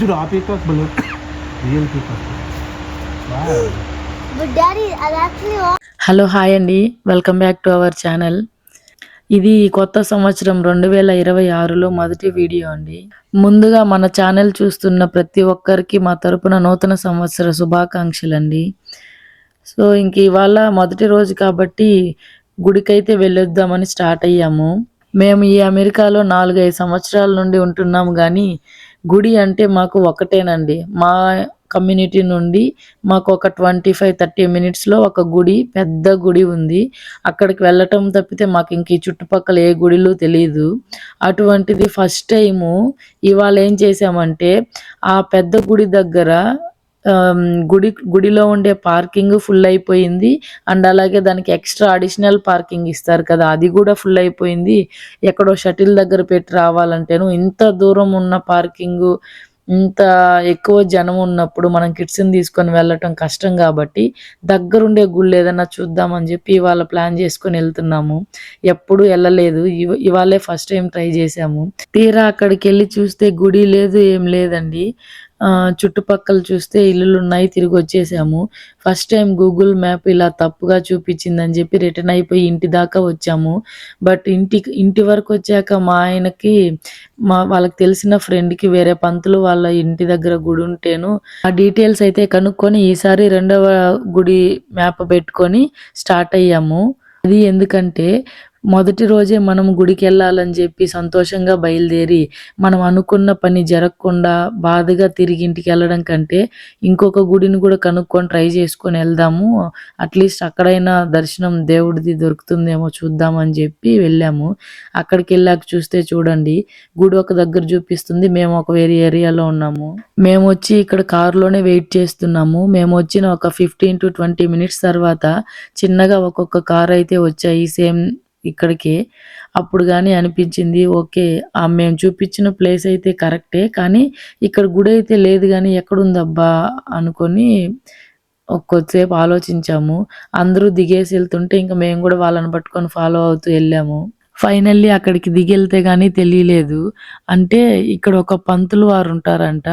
చూడు ఆ పీకాక్ బలు రియల్ పీకాక్. హలో హాయ్ అండి welcome back to our channel ఇది కొత్త సంవత్సరం రెండు వేల ఇరవై ఆరులో మొదటి వీడియో అండి. ముందుగా మన ఛానల్ చూస్తున్న ప్రతి ఒక్కరికి మా తరపున నూతన సంవత్సర శుభాకాంక్షలు అండి సో ఇంక ఇవాళ మొదటి రోజు కాబట్టి గుడికైతే వెళ్ళొద్దామని స్టార్ట్ అయ్యాము. మేము ఈ అమెరికాలో నాలుగైదు సంవత్సరాల నుండి ఉంటున్నాము కానీ గుడి అంటే మాకు ఒకటేనండి. మా కమ్యూనిటీ నుండి మాకు ఒక ట్వంటీ ఫైవ్ థర్టీ మినిట్స్లో ఒక గుడి పెద్ద గుడి ఉంది. అక్కడికి వెళ్ళటం తప్పితే మాకు ఇంక ఈ చుట్టుపక్కల ఏ గుడిలు తెలియదు అటువంటిది ఫస్ట్ టైము ఇవాళ ఏం చేసామంటే ఆ పెద్ద గుడి దగ్గర గుడి గుడిలో ఉండే పార్కింగ్ ఫుల్ అయిపోయింది. అండ్ అలాగే దానికి ఎక్స్ట్రా అడిషనల్ పార్కింగ్ ఇస్తారు కదా అది కూడా ఫుల్ అయిపోయింది. ఎక్కడో షటిల్ దగ్గర పెట్టి రావాలంటేను ఇంత దూరం ఉన్న పార్కింగ్ ఇంత ఎక్కువ జనం ఉన్నప్పుడు మనం కిడ్స్ని తీసుకొని వెళ్ళటం కష్టం కాబట్టి దగ్గరుండే గుళ్ళు ఏదైనా చూద్దామని చెప్పి ఇవాళ ప్లాన్ చేసుకొని వెళ్తున్నాము. ఎప్పుడు వెళ్ళలేదు. ఇవ- ఇవాళే ఫస్ట్ టైం ట్రై చేసాము తీరా అక్కడికి వెళ్ళి చూస్తే గుడి లేదు ఏం లేదండి. చుట్టుపక్కల చూస్తే ఇల్లులు ఉన్నాయి తిరిగి వచ్చేసాము. ఫస్ట్ టైం గూగుల్ మ్యాప్ ఇలా తప్పుగా చూపించిందని చెప్పి రిటర్న్ అయిపోయి ఇంటి దాకా వచ్చాము. బట్ ఇంటి ఇంటి వరకు వచ్చాక మా ఆయనకి మా వాళ్ళకి తెలిసిన ఫ్రెండ్కి వేరే పంతులు వాళ్ళ ఇంటి దగ్గర గుడి ఉంటేను ఆ డీటెయిల్స్ అయితే కనుక్కొని ఈసారి రెండవ గుడి మ్యాప్ పెట్టుకొని స్టార్ట్ అయ్యాము. అది ఎందుకంటే మొదటి రోజే మనం గుడికి వెళ్ళాలని చెప్పి సంతోషంగా బయలుదేరి మనం అనుకున్న పని జరగకుండా బాధగా తిరిగి ఇంటికి వెళ్ళడం కంటే ఇంకొక గుడిని కూడా కనుక్కొని ట్రై చేసుకొని వెళ్దాము. అట్లీస్ట్ అక్కడైనా దర్శనం దేవుడిది దొరుకుతుందేమో చూద్దామని చెప్పి వెళ్ళాము. అక్కడికి వెళ్ళాక చూస్తే చూడండి గుడి ఒక దగ్గర చూపిస్తుంది మేము ఒక వేరే ఏరియాలో ఉన్నాము. మేము వచ్చి ఇక్కడ కారులోనే వెయిట్ చేస్తున్నాము. మేము వచ్చిన ఒక ఫిఫ్టీన్ టు ట్వంటీ మినిట్స్ తర్వాత చిన్నగా ఒక్కొక్క కార్ అయితే వచ్చాయి. సేమ్ ఇక్కడికి. అప్పుడు కానీ అనిపించింది ఓకే మేము చూపించిన ప్లేస్ అయితే కరెక్టే కానీ ఇక్కడ గుడి అయితే లేదు కానీ ఎక్కడుందబ్బా అనుకొని కొద్దిసేపు ఆలోచించాము. అందరూ దిగేసి వెళ్తుంటే ఇంకా మేము కూడా వాళ్ళని పట్టుకొని ఫాలో అవుతూ వెళ్ళాము. ఫైనల్లీ అక్కడికి దిగి వెళ్తే తెలియలేదు. అంటే ఇక్కడ ఒక పంతులు వారు ఉంటారంట.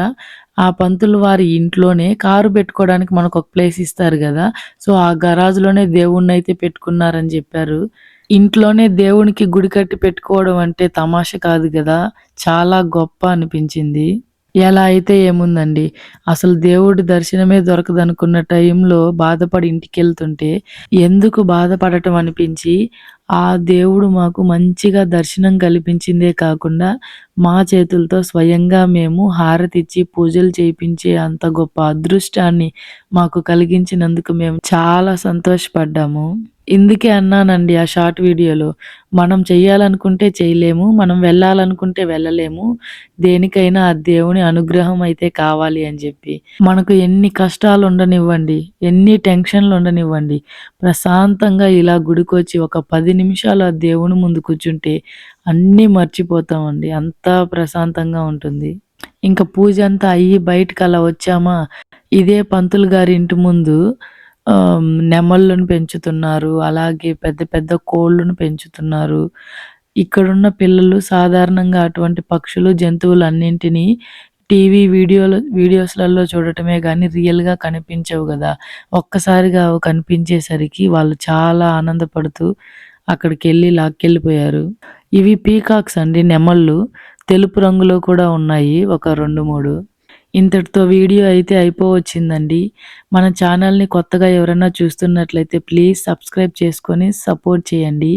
ఆ పంతులు వారి ఇంట్లోనే కారు పెట్టుకోవడానికి మనకు ఒక ప్లేస్ ఇస్తారు కదా. సో ఆ గరాజ్లోనే దేవుణ్ణి అయితే పెట్టుకున్నారని చెప్పారు. ఇంట్లోనే దేవునికి గుడి కట్టి పెట్టుకోవడం అంటే తమాష కాదు కదా. చాలా గొప్ప అనిపించింది. ఎలా అయితే ఏముందండి? అసలు దేవుడి దర్శనమే దొరకదనుకున్న టైంలో బాధపడి ఇంటికి వెళ్తుంటే ఎందుకు బాధపడటం అనిపించి ఆ దేవుడు మాకు మంచిగా దర్శనం కల్పించిందే కాకుండా మా చేతులతో స్వయంగా మేము హారతిచ్చి పూజలు చేయించే అంత గొప్ప అదృష్టాన్ని మాకు కలిగించినందుకు మేము చాలా సంతోషపడ్డాము. ఇందుకే అన్నానండి ఆ షార్ట్ వీడియోలో. మనం చెయ్యాలనుకుంటే చేయలేము మనం వెళ్ళాలనుకుంటే వెళ్ళలేము. దేనికైనా ఆ దేవుని అనుగ్రహం అయితే కావాలి అని చెప్పి. మనకు ఎన్ని కష్టాలు ఉండనివ్వండి ఎన్ని టెన్షన్లు ఉండనివ్వండి. ప్రశాంతంగా ఇలా గుడికొచ్చి ఒక పది నిమిషాలు ఆ దేవుని ముందు కూర్చుంటే అన్నీ మర్చిపోతామండి. అంతా ప్రశాంతంగా ఉంటుంది. ఇంకా పూజ అంతా అయ్యి బయటకు అలా వచ్చామా? ఇదే పంతులు గారి ఇంటి ముందు నెమళ్ళను పెంచుతున్నారు అలాగే పెద్ద పెద్ద కోళ్ళను పెంచుతున్నారు. ఇక్కడున్న పిల్లలు సాధారణంగా అటువంటి పక్షులు జంతువులు అన్నింటినీ టీవీ వీడియోలు వీడియోస్లలో చూడటమే కానీ రియల్గా కనిపించవు కదా ఒక్కసారిగా అవి కనిపించేసరికి వాళ్ళు చాలా ఆనందపడుతూ అక్కడికి వెళ్ళి లాక్కెళ్ళిపోయారు. ఇవి పీకాక్స్ అండి నెమళ్ళు. తెలుపు రంగులో కూడా ఉన్నాయి ఒక రెండు మూడు. ఇంతటితో వీడియో అయితే అయిపోవచ్చిందండి. మన ఛానల్ని కొత్తగా ఎవరైనా చూస్తున్నట్లయితే ప్లీజ్ సబ్స్క్రైబ్ చేసుకొని సపోర్ట్ చేయండి.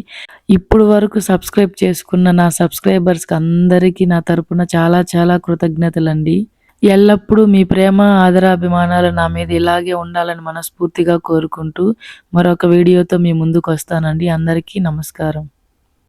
ఇప్పుడు వరకు సబ్స్క్రైబ్ చేసుకున్న నా సబ్స్క్రైబర్స్కి అందరికీ నా తరపున చాలా చాలా కృతజ్ఞతలండి. ఎల్లప్పుడూ మీ ప్రేమ ఆదరాభిమానాలు నా మీద ఇలాగే ఉండాలని మనస్ఫూర్తిగా కోరుకుంటూ మరొక వీడియోతో మీ ముందుకు వస్తానండి. అందరికీ నమస్కారం.